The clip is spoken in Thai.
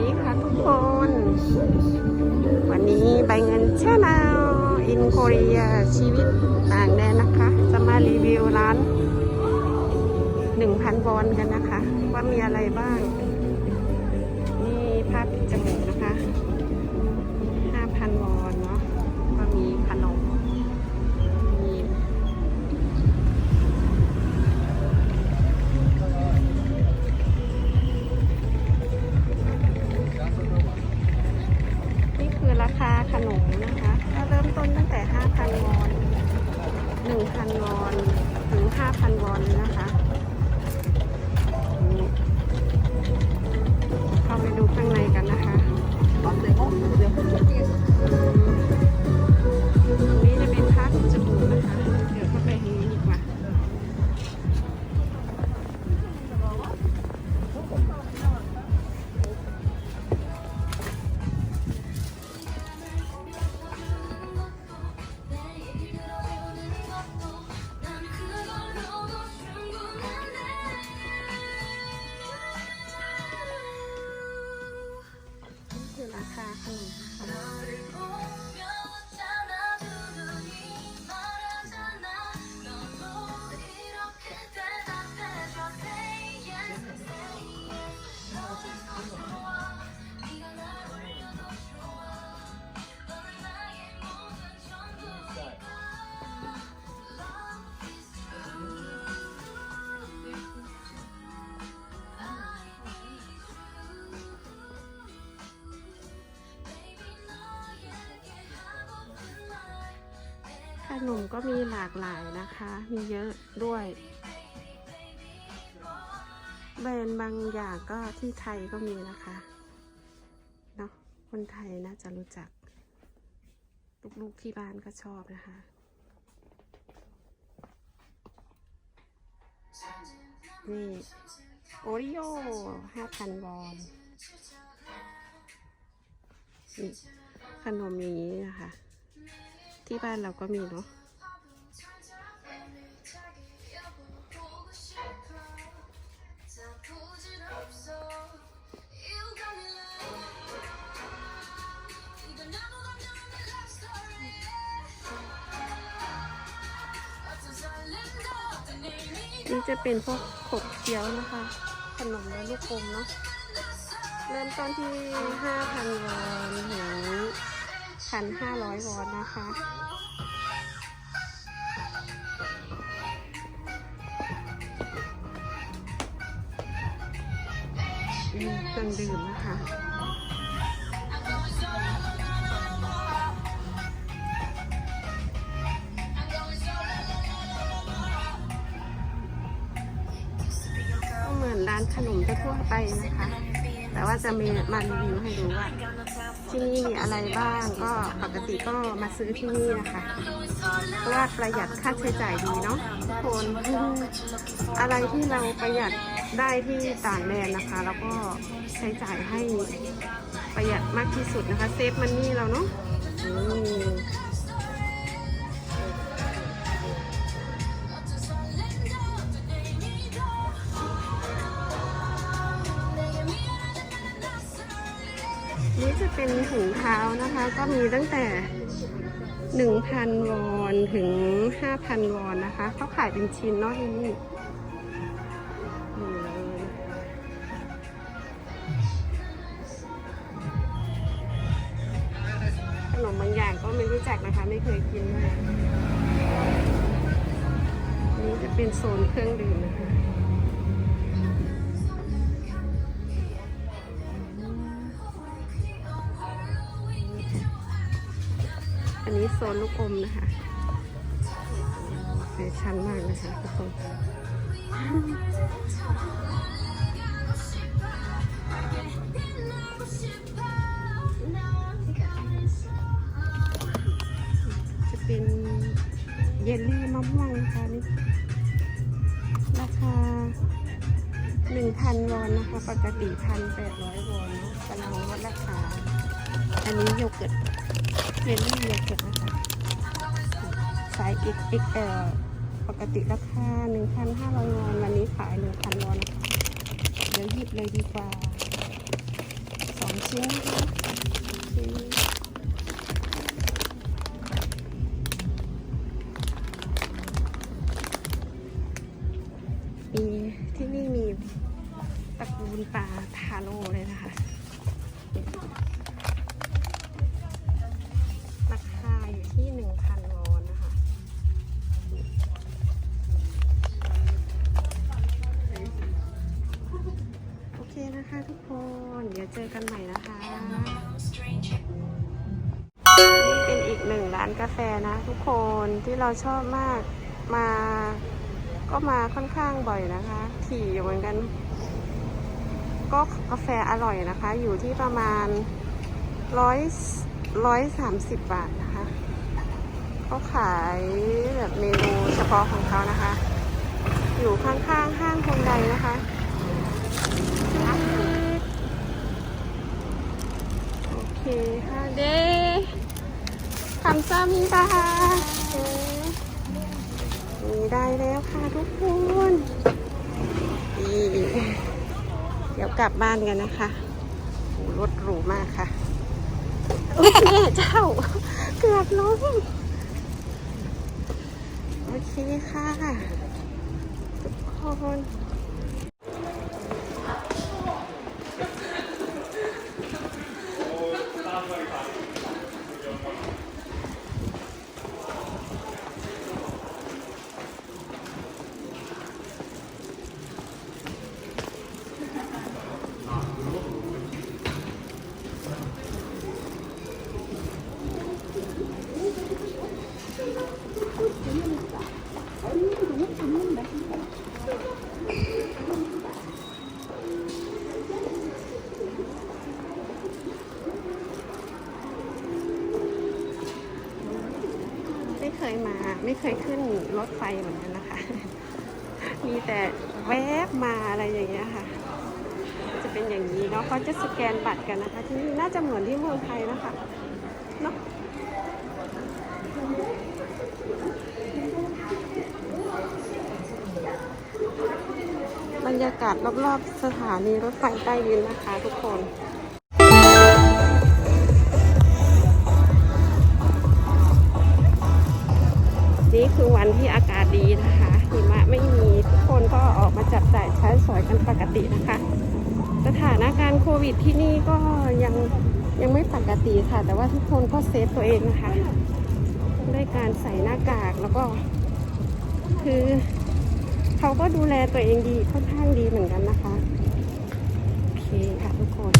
ดีค่ะทุกคน วันนี้ใบเงินชาแนลอินโคเรียชีวิตต่างแดนนะคะ จะมารีวิวร้าน 1,000บอนกันนะคะ ว่ามีอะไรบ้าง ขนมก็มีหลากหลายนะคะ มีเยอะด้วยแบรนด์บางอย่างก็ที่ไทยก็มีนะคะเนาะคนไทยน่าจะรู้จัก ลูกๆที่บ้านก็ชอบนะคะ นี่โอริโอห้าพันวอนนี่ขนมอย่างนี้นะคะ ที่บ้านเราก็มีเนาะนี่จะเป็นพวกขบเคี้ยวนะคะ ขนมและลูกอมเนาะเริ่มต้นที่ 5,000วอนถึง 1,500 วอนนะคะอืมเครื่องดื่มนะคะก็เหมือนร้านขนมทั่วไปนะคะ แต่ว่าจะมีมารีวิวให้ดูว่า ที่นี่มีอะไรบ้างก็ปกติก็มาซื้อที่นี่นะคะ เพราะว่าประหยัดค่าใช้จ่ายดีเนาะทุกคนอะไรที่เราประหยัดได้ที่ต่างแดนนะคะ แล้วก็ใช้จ่ายให้ประหยัดมากที่สุดนะคะ เซฟมันนี่เราเนาะ เป็นถุงเท้านะคะ ก็มีตั้งแต่ 1,000 วอนถึง 5,000 วอนนะคะเขาขายเป็นชิ้นเนาะที่นี่ขนมบางอย่างก็ไม่รู้จักนะคะ ไม่เคยกินเลยนี่จะเป็นโซนเครื่องดื่มนะคะ นี้โซนลูกอมนะคะแฟชั่นมากนะคะทุกคนจะเป็นเยลลี่มะม่วงนะคะนี่ราคา1,000วอนนะคะ ปกติ1,800วอนเนะกำลังลดราคา อันนี้โยเกิร์ต เยลลี่โยเกิร์ตนะคะไซส์ XXL ปกติราคา 1,500วอนวันนี้ขาย 1,000วอนนะคะเดี๋ยวหยิบเลยดีกว่า 2 ชิ้นนะคะชิ้นมีที่นี่มีตระกูลปลาทาโร่เลยนะคะ ดี๋ยวเจอกันใหม่นะคะ นี่เป็นอีกหนึ่งร้านกาแฟนะทุกคนที่เราชอบมากมา ก็มาค่อนข้างบ่อยนะคะ ถี่อยู่เหมือนกัน ก็กาแฟอร่อยนะคะ อยู่ที่ประมาณร้อยร้อยสามสิบบาทนะคะเขาขายแบบเมนูเฉพาะของเขานะคะ อยู่ข้างๆห้างคนใดนะคะ โอเคค่ะ เด้คำซ้ำตานี่ได้แล้วค่ะทุกคนนี่เดี๋ยวกลับบ้านกันนะคะโอ้รถหรูมากค่ะแม่เจ้า เกือบล้มโอเคค่ะ ทุกคน เคยมาไม่เคยขึ้นรถไฟเหมือนกันนะคะ มีแต่แวบมาอะไรอย่างเงี้ยค่ะ จะเป็นอย่างนี้เนาะเขาจะสแกนบัตรกันนะคะ ที่นี่น่าจะเหมือนที่เมืองไทยนะคะเนาะบรรยากาศรอบๆสถานีรถไฟใต้ดินนะคะทุกคนนี่คือวัน ที่อากาศดีนะคะหิมะไม่มีทุกคนก็ออกมาจับจ่ายใช้สอยกันปกตินะคะ สถานการณ์โควิดที่นี่ก็ยังยังไม่ปกติค่ะ แต่ว่าทุกคนก็เซฟตัวเองนะคะ ด้วยการใส่หน้ากากแล้วก็ คือเขาก็ดูแลตัวเองดีค่อนข้างดีเหมือนกันนะคะ โอเคค่ะทุกคน